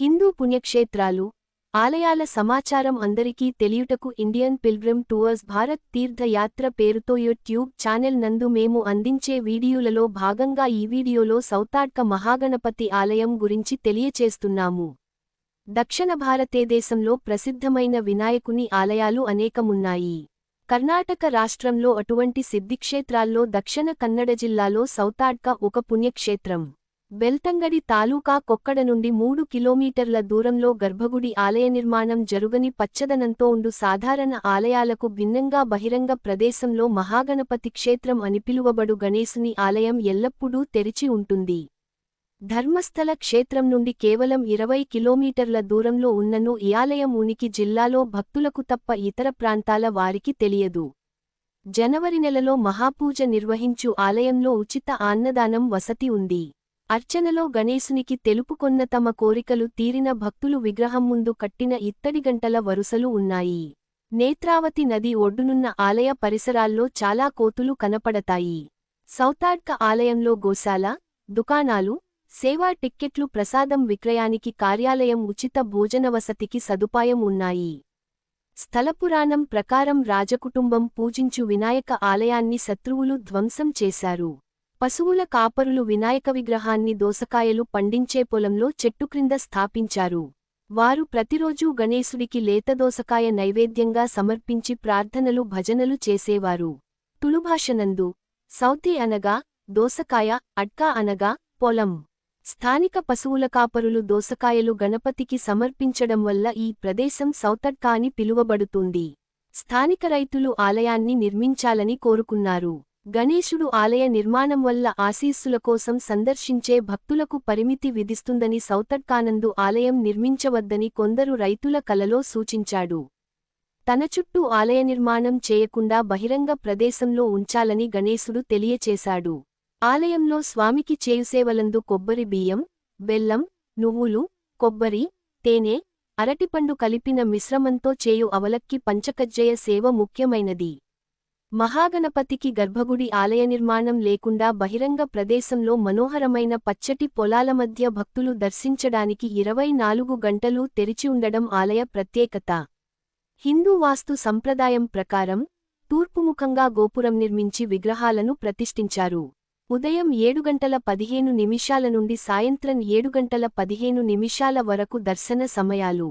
హిందూ పుణ్యక్షేత్రాలు ఆలయాల సమాచారం అందరికీ తెలియుటకు ఇండియన్ పిల్గ్రిమ్ టూర్స్ భారత్ తీర్థయాత్ర పేరుతో యూట్యూబ్ ఛానెల్ నందు మేము అందించే వీడియోలలో భాగంగా ఈ వీడియోలో సౌతాడ్క మహాగణపతి ఆలయం గురించి తెలియచేస్తున్నాము. దక్షిణ భారతదేశంలో ప్రసిద్ధమైన వినాయకుని ఆలయాలు అనేకమున్నాయి. కర్ణాటక రాష్ట్రంలో అటువంటి సిద్ధిక్షేత్రాల్లో దక్షిణ కన్నడ జిల్లాలో సౌతాడ్క ఒక పుణ్యక్షేత్రం. బెల్తంగడి తాలూకా కొక్కడ నుండి మూడు కిలోమీటర్ల దూరంలో గర్భగుడి ఆలయ నిర్మాణం జరుగని పచ్చదనంతో ఉండు సాధారణ ఆలయాలకు భిన్నంగా బహిరంగ ప్రదేశంలో మహాగణపతి క్షేత్రం అని పిలువబడు గణేశుని ఆలయం ఎల్లప్పుడూ తెరిచి ఉంటుంది. ధర్మస్థల క్షేత్రం నుండి కేవలం ఇరవై కిలోమీటర్ల దూరంలో ఉన్నను ఈ ఆలయం ఉనికి జిల్లాలో భక్తులకు తప్ప ఇతర ప్రాంతాల వారికి తెలియదు. జనవరి నెలలో మహాపూజ నిర్వహించు ఆలయంలో ఉచిత అన్నదానం వసతి ఉంది. అర్చనలో గణేశునికి తెలుపుకొన్న తమ కోరికలు తీరిన భక్తులు విగ్రహం ముందు కట్టిన ఇత్తడి గంటల వరుసలు ఉన్నాయి. నేత్రావతి నది ఒడ్డునున్న ఆలయ పరిసరాల్లో చాలా కోతులు కనపడతాయి. సౌతాడ్క ఆలయంలో గోశాల దుకాణాలు సేవా టిక్కెట్లు ప్రసాదం విక్రయానికి కార్యాలయం ఉచిత భోజన వసతికి సదుపాయం ఉన్నాయి. స్థలపురాణం ప్రకారం రాజకుటుంబం పూజించు వినాయక ఆలయాన్ని శత్రువులు ధ్వంసం చేశారు. పశువుల కాపరులు వినాయక విగ్రహాన్ని దోసకాయలు పండించే పొలంలో చెట్టు క్రింద స్థాపించారు. వారు ప్రతిరోజూ గణేశుడికి లేతదోసకాయ నైవేద్యంగా సమర్పించి ప్రార్థనలు భజనలు చేసేవారు. తులుభాషనందు సౌతి అనగా దోసకాయ అడ్కా అనగా పొలం. స్థానిక పశువుల కాపరులు దోసకాయలు గణపతికి సమర్పించడం వల్ల ఈ ప్రదేశం సౌతట్కా అని పిలువబడుతుంది. స్థానిక రైతులు ఆలయాన్ని నిర్మించాలని కోరుకున్నారు. గణేశుడు ఆలయ నిర్మాణం వల్ల ఆశీస్సుల కోసం సందర్శించే భక్తులకు పరిమితి విధిస్తుందని సౌతట్కానందు ఆలయం నిర్మించవద్దని కొందరు రైతుల కలలో సూచించాడు. తన చుట్టూ ఆలయ నిర్మాణం చేయకుండా బహిరంగ ప్రదేశంలో ఉంచాలని గణేశుడు తెలియచేశాడు. ఆలయంలో స్వామికి చేయుసేవలందు కొబ్బరి బియ్యం బెల్లం నువ్వులు కొబ్బరి తేనె అరటిపండు కలిపిన మిశ్రమంతో చేయు అవలక్కి పంచకజ్జయ సేవ ముఖ్యమైనది. మహాగణపతికి గర్భగుడి ఆలయ నిర్మాణం లేకుండా బహిరంగ ప్రదేశంలో మనోహరమైన పచ్చటి పొలాల మధ్య భక్తులు దర్శించడానికి ఇరవై నాలుగు గంటలు తెరిచి ఉండడం ఆలయ ప్రత్యేకత. హిందూ వాస్తు సంప్రదాయం ప్రకారం తూర్పుముఖంగా గోపురం నిర్మించి విగ్రహాలను ప్రతిష్ఠించారు. ఉదయం ఏడు గంటల పదిహేను నిమిషాల నుండి సాయంత్రం ఏడు గంటల పదిహేను నిమిషాల వరకు దర్శన సమయాలు.